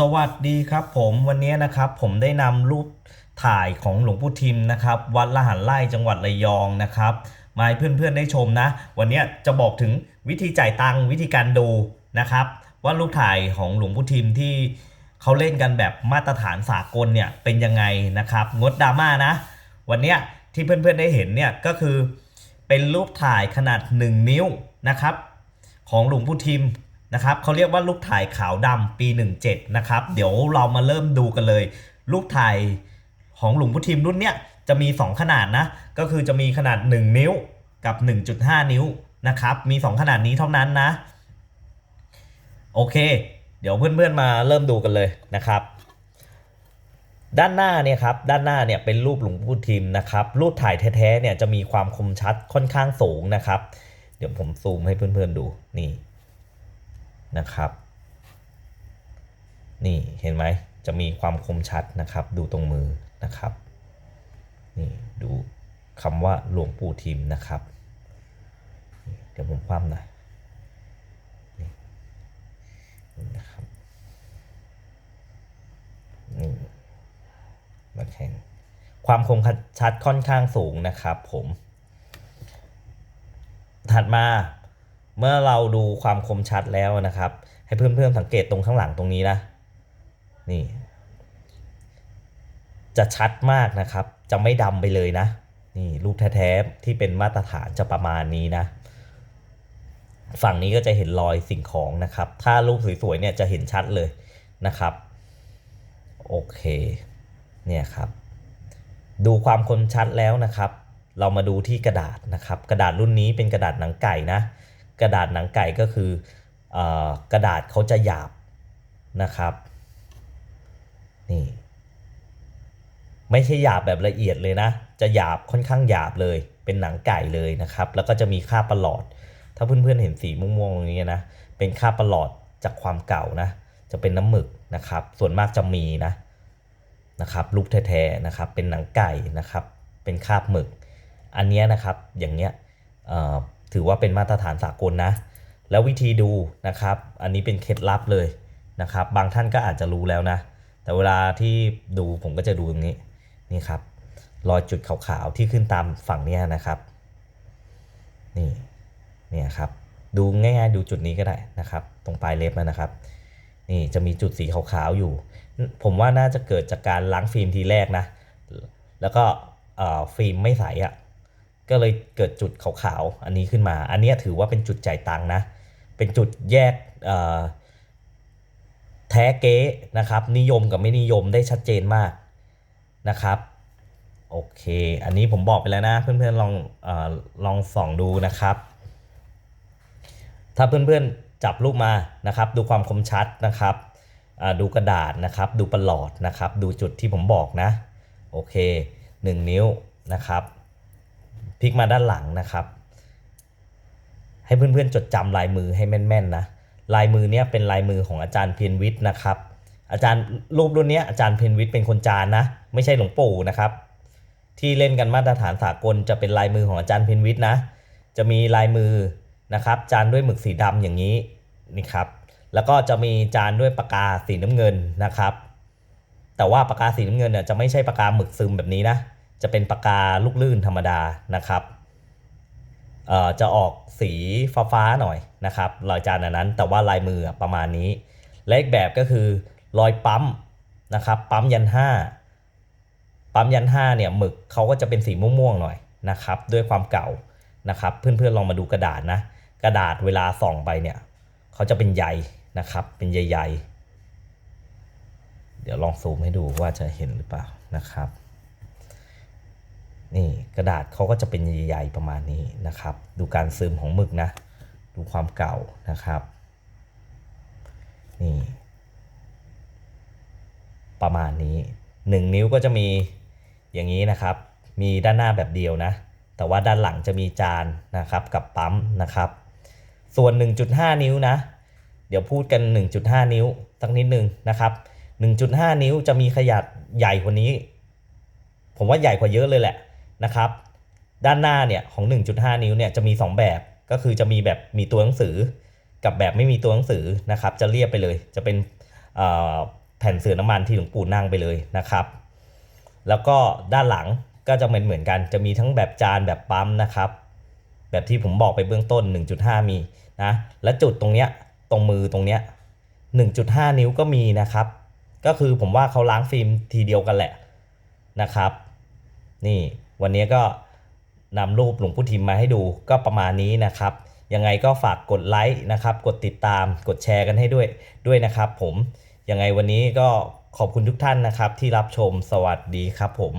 สวัสดีครับผมวันนี้นะครับผมได้นำรูปถ่ายของหลวงปู่ทิมนะครับ วัดละหันไร่จังหวัดระยองนะครับ มาให้เพื่อนๆได้ชมนะ วันนี้จะบอกถึงวิธีจ่ายตังค์วิธีการดูนะครับ ว่ารูปถ่ายของหลวงปู่ทิมที่เขาเล่นกันแบบมาตรฐานสากลเนี่ยเป็นยังไงนะครับ งดดราม่านะ วันนี้ที่เพื่อนๆได้เห็นเนี่ยก็คือเป็นรูปถ่ายขนาด 1 นิ้วนะครับ ของหลวงปู่ทิม นะครับเขาเรียกว่ารูปถ่ายขาวดำปี 17 นะครับ เดี๋ยวเรามาเริ่มดูกันเลยรูปถ่ายของหลวงปู่ทิมรุ่นเนี้ยจะมี 2 ขนาดนะ ก็คือจะมีขนาด 1 นิ้วกับ 1.5 นิ้วนะครับ มี 2 ขนาดนี้เท่านั้นนะ โอเค เดี๋ยวเพื่อนๆมาเริ่มดูกันเลยนะครับ ด้านหน้าเนี่ยครับ ด้านหน้าเนี่ยเป็นรูปหลวงปู่ทิมนะครับ รูปถ่ายแท้ๆเนี่ยจะมีความคมชัดค่อนข้างสูงนะครับ เดี๋ยวผมซูมให้เพื่อนๆดูนี่ นะครับ นี่เห็นไหมจะมีความคมชัดนะครับ ดูตรงมือนะครับ นี่ดูคำว่าหลวงปู่ทิมนะครับ เดี๋ยวผมคว่ำหน่อยนี่นี่นะครับนี่มาแข่งความคมชัดค่อนข้างสูงนะครับผม ถัดมา เมื่อเราดูความคมชัดแล้วนะครับ ให้เพื่อนๆสังเกตตรงข้างหลังตรงนี้นะนี่ จะชัดมากนะครับ จะไม่ดำไปเลยนะนี่รูปแท้ๆที่เป็นมาตรฐานจะประมาณนี้นะ ฝั่งนี้ก็จะเห็นรอยสิ่งของนะครับ ถ้ารูปสวยๆเนี่ยจะเห็นชัดเลยนะครับโอเคเนี่ยครับ ดูความคมชัดแล้วนะครับ เรามาดูที่กระดาษนะครับ กระดาษรุ่นนี้เป็นกระดาษหนังไก่นะ กระดาษหนังไก่ก็คืออกระดาษเขาจะหยาบนะครับนี่ไม่ใช่หยาบแบบละเอียดเลยนะ จะหยาบค่อนข้างหยาบเลยเป็นหนังไก่เลยนะครับ แล้วก็จะมีค่าประหลอด ถ้าเพื่อนๆเห็นสีม่วงๆตรงนี้นะเป็นค่าประหลอดจากความเก่านะจะเป็นน้ำหมึกนะครับ ส่วนมากจะมีนะนะครับรูปแท้ๆนะครับเป็นหนังไก่นะครับ เป็นคาบหมึก อันนี้นะครับอย่างเนี้ย ถือว่าเป็นมาตรฐานสากลนะ แล้ววิธีดูนะครับ อันนี้เป็นเคล็ดลับเลยนะครับ บางท่านก็อาจจะรู้แล้วนะ แต่เวลาที่ดูผมก็จะดูตรงนี้นี่ครับรอยจุดขาวๆที่ขึ้นตามฝั่งเนี้ยนะครับนี่เนี่ยครับดูง่ายๆดูจุดนี้ก็ได้นะครับ ตรงปลายเล็บนะครับ นี่จะมีจุดสีขาวๆอยู่ ผมว่าน่าจะเกิดจากการล้างฟิล์มทีแรกนะ แล้วก็ฟิล์มไม่ใสอะ่ะ ก็เลยเกิดจุดขาวๆ อันนี้ขึ้นมา อันนี้ถือว่าเป็นจุดจ่ายตังค์นะ เป็นจุดแยกแท้เก๊นะครับ นิยมกับไม่นิยมได้ชัดเจนมากนะครับ โอเค อันนี้ผมบอกไปแล้วนะ เพื่อนๆลองอลองส่องดูนะครับ ถ้าเพื่อนๆจับรูปมานะครับ ดูความคมชัดนะครับ ดูกระดาษนะครับ ดูประหลอดนะครับ ดูจุดที่ผมบอกนะ โอเค 1 นิ้วนะครับ พลิกมาด้านหลังนะครับ ให้เพื่อนๆจดจำลายมือให้แม่นๆนะลายมือเนี้ยเป็นลายมือของอาจารย์เพียรวิทย์นะครับ อาจารย์รูปรุ่นเนี้ยอาจารย์เพียรวิทย์เป็นคนจานนะ ไม่ใช่หลวงปู่นะครับ ที่เล่นกันมาตรฐานสากลจะเป็นลายมือของอาจารย์เพียรวิทย์นะ จะมีลายมือนะครับจานด้วยหมึกสีดำอย่างนี้นี่ครับ แล้วก็จะมีจานด้วยปากกาสีน้ำเงินนะครับ แต่ว่าปากกาสีน้ำเงินเนี่ยจะไม่ใช่ปากกาหมึกซึมแบบนี้นะ จะเป็นปากกาลูกลื่นธรรมดานะครับเอ่อจะออกสีฟ้าๆหน่อยนะครับรอยจานอันนั้น แต่ว่าลายมือประมาณนี้และอีกแบบก็คือรอยปั๊มนะครับปั๊มยันห้าปั๊มยันห้าเนี่ยหมึกเขาก็จะเป็นสีม่วงๆหน่อยนะครับด้วยความเก่านะครับเพื่อนๆลองมาดูกระดาษนะกระดาษเวลาส่องไปเนี่ยเขาจะเป็นใยนะครับเป็นใยๆเดี๋ยวลองซูมให้ดูว่าจะเห็นหรือเปล่านะครับ นี่กระดาษเขาก็จะเป็นใยๆประมาณนี้นะครับ ดูการซึมของหมึกนะ ดูความเก่านะครับ นี่ ประมาณนี้ 1 นิ้วก็จะมีอย่างนี้นะครับ มีด้านหน้าแบบเดียวนะ แต่ว่าด้านหลังจะมีจานนะครับกับปั๊มนะครับ ส่วน 1.5 นิ้วนะ เดี๋ยวพูดกัน 1.5 นิ้วสักนิดนึงนะครับ 1.5 นิ้วจะมีขนาดใหญ่กว่านี้ ผมว่าใหญ่กว่าเยอะเลยแหละ นะครับ ด้านหน้าเนี่ยของ 1.5 นิ้วเนี่ยจะมี 2 แบบก็คือจะมีแบบมีตัวหนังสือ กับแบบไม่มีตัวหนังสือนะครับ จะเรียบไปเลย จะเป็นเอ่อผ่นเสือน้ำมันที่หลวงปู่นั่งไปเลยนะครับ แล้วก็ด้านหลังก็จะเหมือนเหมือนกันจะมีทั้งแบบจานแบบปั๊มนะครับ แบบที่ผมบอกไปเบื้องต้น 1.5 มีนะและจุดตรงเนี้ยตรงมือตรงเนี้ย1.5 นิ้วก็มีนะครับ ก็คือผมว่าเขาล้างฟิล์มทีเดียวกันแหละนะครับ นี่ วันนี้ก็นำรูปหลวงพุทิมมาให้ดูก็ประมาณนี้นะครับ ยังไงก็ฝากกดไลค์นะครับ กดติดตามกดแชร์กันให้ด้วยด้วยนะครับผมยังไงวันนี้ก็ขอบคุณทุกท่านนะครับที่รับชมสวัสดีครับผม